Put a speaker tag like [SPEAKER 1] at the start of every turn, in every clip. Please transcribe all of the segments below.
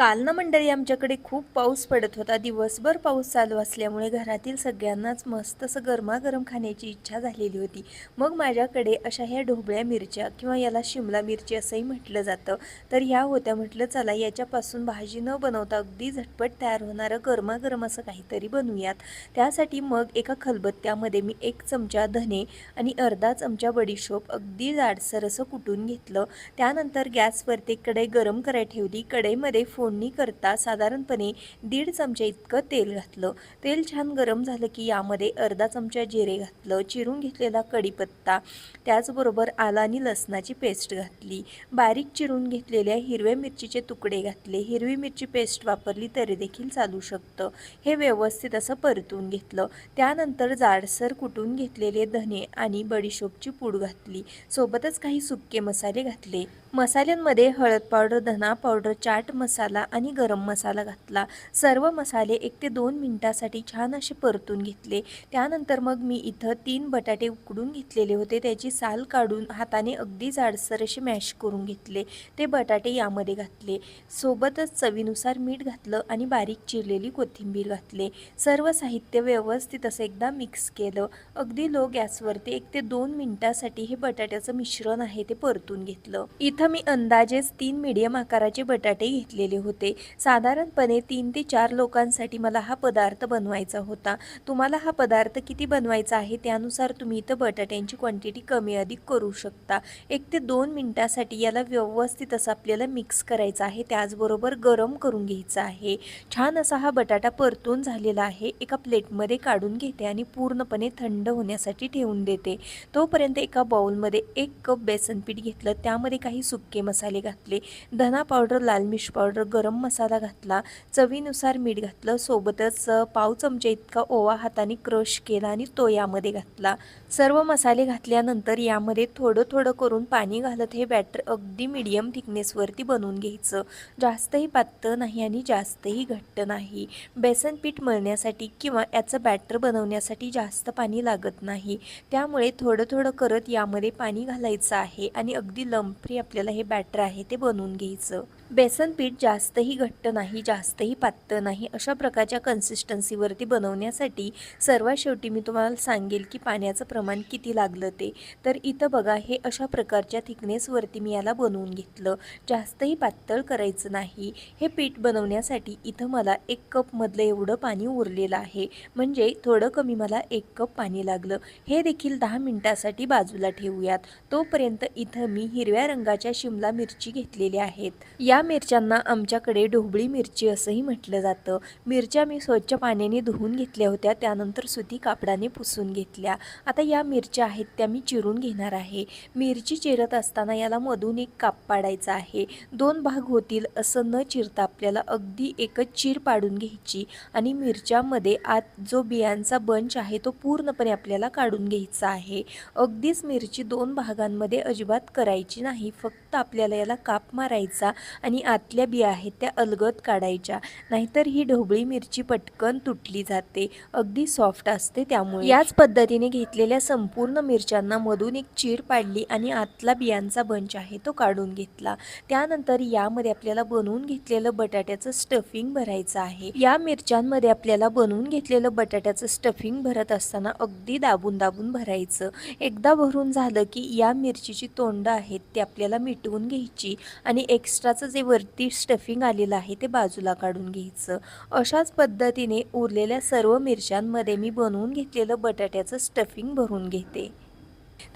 [SPEAKER 1] काल ना मंडळी आमच्याकडे खूप पाऊस पडत होता. दिवसभर पाऊस चालू असल्यामुळे घरातील सगळ्यांनाच मस्त असं गरमागरम खाण्याची इच्छा झालेली होती. मग माझ्याकडे अशा ह्या ढोबळ्या मिरच्या किंवा याला शिमला मिरची असंही म्हटलं जातं. तर ह्या होत्या. म्हटलं चला याच्यापासून भाजी न बनवता अगदी झटपट तयार होणारं गरमागरम असं काहीतरी बनवूयात. त्यासाठी मग एका खलबत्त्यामध्ये मी एक चमचा धने आणि अर्धा चमचा बडीशोप अगदी जाडसर असं कुटून घेतलं. त्यानंतर गॅसवरती कढई गरम करायला ठेवली. कढईमध्ये फोन करता साधारणपणे दीड चमचे इतकं तेल घातलं. तेल छान गरम झालं की यामध्ये अर्धा चमचा जिरे घातलं चिरून घेतलेला कढीपत्ता त्याचबरोबर आला आणि लसणाची पेस्ट घातली. बारीक चिरून घेतलेल्या हिरव्या मिरचीचे तुकडे घातले. हिरवी मिरची पेस्ट वापरली तरी देखील चालू शकतं. हे व्यवस्थित असं परतून घेतलं. त्यानंतर जाडसर कुटून घेतलेले धने आणि बडीशोपची पूड घातली. सोबतच काही सुके मसाले घातले. मसाल्यांमध्ये हळद पावडर धना पावडर चाट मसाला आणि गरम मसाला घातला. सर्व मसाले एक ते दोन मिनटासाठी छान असे परतून घेतले. त्यानंतर मग मी इथं तीन बटाटे उकडून घेतलेले होते. त्याची साल काढून हाताने अगदी जाडसर असे मॅश करून घेतले. ते बटाटे यामध्ये घातले. सोबतच चवीनुसार मीठ घातलं आणि बारीक चिरलेली कोथिंबीर घातले. सर्व साहित्य व्यवस्थित असं एकदा मिक्स केलं. अगदी लो गॅसवरती एक ते दोन मिनटासाठी हे बटाट्याचं मिश्रण आहे ते परतून घेतलं. इथं मी अंदाजेच तीन मीडियम आकाराचे बटाटे घेतलेले होते. होते. साधारणपणे तीन ते चार लोकांसाठी मला हा पदार्थ बनवायचा होता. तुम्हाला हा पदार्थ किती बनवायचा आहे त्यानुसार तुम्ही इथं बटाट्यांची क्वांटिटी कमी अधिक करू शकता. एक ते दोन मिनटासाठी याला व्यवस्थित असं आपल्याला मिक्स करायचं आहे. त्याचबरोबर गरम करून घ्यायचं आहे. छान असा हा बटाटा परतून झालेला आहे. एका प्लेटमध्ये काढून घेते आणि पूर्णपणे थंड होण्यासाठी ठेवून देते. तोपर्यंत एका बाउलमध्ये एक कप बेसन पीठ घेतलं. त्यामध्ये काही सुक्के मसाले घातले. धना पावडर लाल मिर्च पावडर गरम मसाला घातला चवीनुसार मीठ घातलं सोबतच पाव चमचा इतका ओवा हाताने क्रश केला आणि तो यामध्ये घातला. सर्व मसाले घातल्यानंतर यामध्ये थोडं थोडं करून पाणी घालत हे बॅटर अगदी मिडियम थिकनेसवरती बनवून घ्यायचं. जास्तही पातळ नाही आणि जास्तही घट्ट नाही. बेसन पीठ मळण्यासाठी किंवा याचं बॅटर बनवण्यासाठी जास्त पाणी लागत नाही. त्यामुळे थोडं थोडं करत यामध्ये पाणी घालायचं आहे आणि अगदी लंपरी आपल्याला हे बॅटर आहे ते बनवून घ्यायचं. बेसन पीठ जास्त जास्तही घट्ट नाही जास्तही पातळ नाही अशा प्रकारच्या कन्सिस्टन्सीवरती बनवण्यासाठी सर्वात शेवटी मी तुम्हाला सांगेल की पाण्याचं प्रमाण किती लागलं ते. तर इथं बघा हे अशा प्रकारच्या थिकनेसवरती मी याला बनवून घेतलं. जास्तही पातळ करायचं नाही. हे पीठ बनवण्यासाठी इथं मला एक कपमधलं एवढं पाणी उरलेलं आहे. म्हणजे थोडं कमी मला एक कप पाणी लागलं. हे देखील दहा मिनटासाठी बाजूला ठेवूयात. तोपर्यंत इथं मी हिरव्या रंगाच्या शिमला मिरची घेतलेल्या आहेत. या मिरच्यांना आमच्याकडे ढोबळी मिरची असंही म्हटलं जातं. मिरच्या मी स्वच्छ पाण्याने धुवून घेतल्या होत्या. त्यानंतर सुती कापडाने पुसून घेतल्या. आता या मिरच्या आहेत त्या मी चिरून घेणार आहे. मिरची चिरत असताना याला मधून एक काप पाडायचा आहे. दोन भाग होतील असं न चिरता आपल्याला अगदी एकच चीर पाडून घ्यायची आणि मिरच्यामध्ये आत जो बियांचा बंच आहे तो पूर्णपणे आपल्याला काढून घ्यायचा आहे. अगदीच मिरची दोन भागांमध्ये अजिबात करायची नाही. फक्त आपल्याला याला काप मारायचा आणि आतल्या बिया आहेत त्या अलगद काढायच्या. नाहीतर ही ढोबळी मिरची पटकन तुटली जाते. अगदी सॉफ्ट असते त्यामुळे. याच पद्धतीने घेतलेल्या संपूर्ण मिरच्यांना मधून एक चीर पाडली आणि आतला बियांचा बंच आहे तो काढून घेतला. त्यानंतर यामध्ये आपल्याला बनवून घेतलेलं बटाट्याचं स्टफिंग भरायचं आहे. या मिरच्यांमध्ये आपल्याला बनवून घेतलेलं बटाट्याचं स्टफिंग भरत असताना अगदी दाबून दाबून भरायचं. एकदा भरून झालं की या मिरचीची तोंड आहेत ते आपल्याला मिटवून घ्यायची आणि एक्स्ट्राचं जे वरती स्टफिंग आलेलं आहे ते बाजूला काढून घ्यायचं. अशाच पद्धतीने उरलेल्या सर्व मिरच्यांमध्ये मी बनवून घेतलेलं बटाट्याचं स्टफिंग भरून घेते.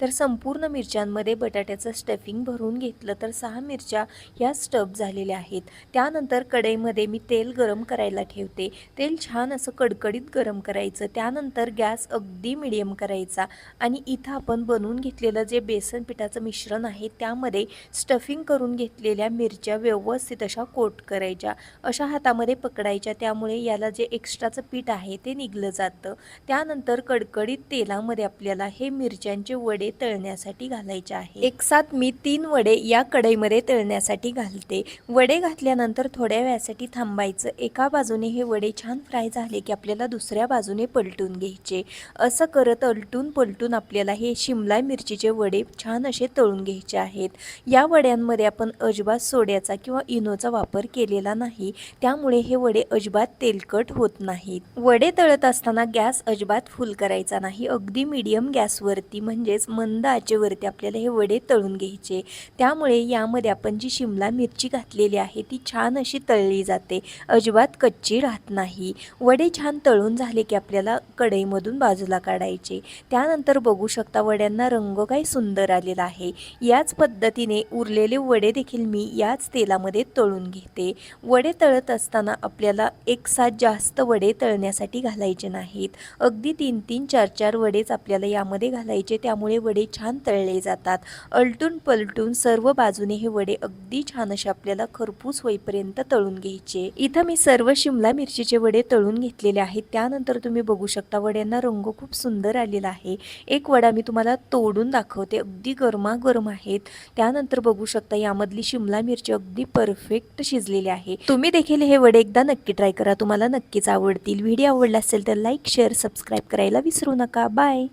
[SPEAKER 1] तर संपूर्ण मिरच्यांमध्ये बटाट्याचं स्टफिंग भरून घेतलं तर सहा मिरच्या ह्या स्टफ झालेल्या आहेत. त्यानंतर कढईमध्ये मी तेल गरम करायला ठेवते. तेल छान असं कडकडीत गरम करायचं. त्यानंतर गॅस अगदी मिडियम करायचा. आणि इथं आपण बनवून घेतलेलं जे बेसन पिठाचं मिश्रण आहे त्यामध्ये स्टफिंग करून घेतलेल्या मिरच्या व्यवस्थित अशा कोट करायच्या. अशा हातामध्ये पकडायच्या. त्यामुळे याला जे एक्स्ट्राचं पीठ आहे ते निघलं जातं. त्यानंतर कडकडीत तेलामध्ये आपल्याला हे मिरच्यांचे वळ वडे तळण्यासाठी घालायचे आहे. एक साथ मी तीन वडे या कढईमध्ये तळण्यासाठी घालते. वडे घातल्यानंतर थोड्या वेळासाठी थांबायचं. एका बाजूने हे वडे छान फ्राय झाले की आपल्याला दुसऱ्या बाजूने पलटून घ्यायचे. असं करत अलटून पलटून आपल्याला हे शिमला मिरचीचे वडे छान असे तळून घ्यायचे आहेत. या वड्यांमध्ये आपण अजिबात सोड्याचा किंवा इनोचा वापर केलेला नाही. त्यामुळे हे वडे अजिबात तेलकट होत नाहीत. वडे तळत असताना गॅस अजिबात फुल करायचा नाही. अगदी मीडियम गॅसवरती म्हणजेच मंद आचेवरती आपल्याला हे वडे तळून घ्यायचे. त्यामुळे यामध्ये आपण जी शिमला मिरची घातलेली आहे ती छान अशी तळली जाते. अजिबात कच्ची राहत नाही. वडे छान तळून झाले की आपल्याला कढईमधून बाजूला काढायचे. त्यानंतर बघू शकता वड्यांना रंग काही सुंदर आलेला आहे. याच पद्धतीने उरलेले वडे देखील मी याच तेलामध्ये तळून घेते. वडे तळत असताना आपल्याला एक साथ जास्त वडे तळण्यासाठी घालायचे नाहीत. अगदी तीन तीन चार चार वडेच आपल्याला यामध्ये घालायचे. त्यामुळे त्यामुळे वडे छान तळले जातात. अलटून पलटून सर्व बाजूने हे वडे अगदी छान असे आपल्याला खरपूस होईपर्यंत तळून घ्यायचे. इथं मी सर्व शिमला मिरचीचे वडे तळून घेतलेले आहेत. त्यानंतर तुम्ही बघू शकता वड्यांना रंग खूप सुंदर आलेला आहे. एक वडा मी तुम्हाला तोडून दाखवते. अगदी गरमागरम आहेत. त्यानंतर बघू शकता यामधली शिमला मिरची अगदी परफेक्ट शिजलेली आहे. तुम्ही देखील हे वडे एकदा नक्की ट्राय करा. तुम्हाला नक्कीच आवडतील. व्हिडिओ आवडला असेल तर लाईक शेअर सबस्क्राईब करायला विसरू नका. बाय!